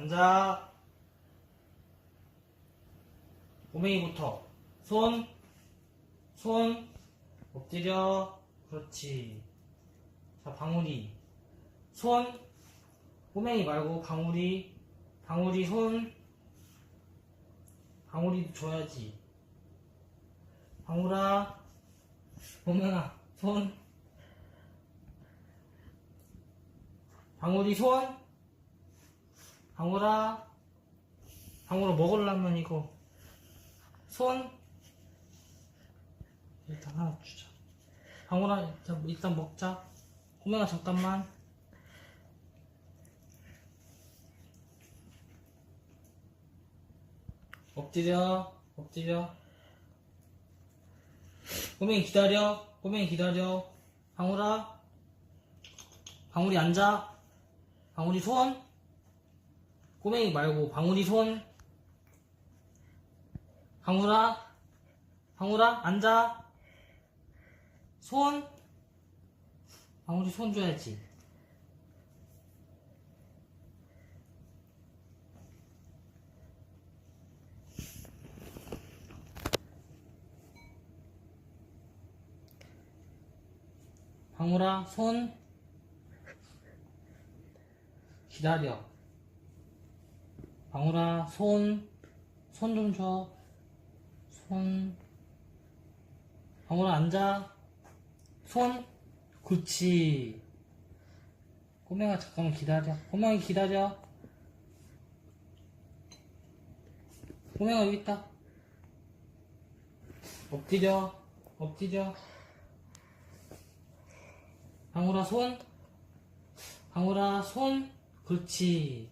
앉아. 꼬맹이부터. 손. 손. 엎드려. 그렇지. 자, 방울이. 손. 꼬맹이 말고 방울이. 방울이 손. 방울이도 줘야지. 방울아. 보면아. 손. 방울이 손. 방울아. 방울아 먹으려면 이거. 손. 일단 하나 주자. 방울아 일단, 먹자. 호명아 잠깐만. 엎드려. 엎드려. 꼬맹이 기다려. 꼬맹이 기다려. 방울아. 방울이 앉아. 방울이 손. 꼬맹이 말고 방울이 손. 방울아. 방울아 앉아. 손. 방울이 손 줘야지. 방울아 손. 기다려. 방울아, 손, 손 좀 줘. 손. 방울아, 앉아. 손. 그렇지. 꼬맹아, 잠깐만 기다려. 꼬맹이 기다려. 꼬맹아, 여기 있다. 엎드려. 엎드려. 방울아, 손. 방울아, 손. 그렇지.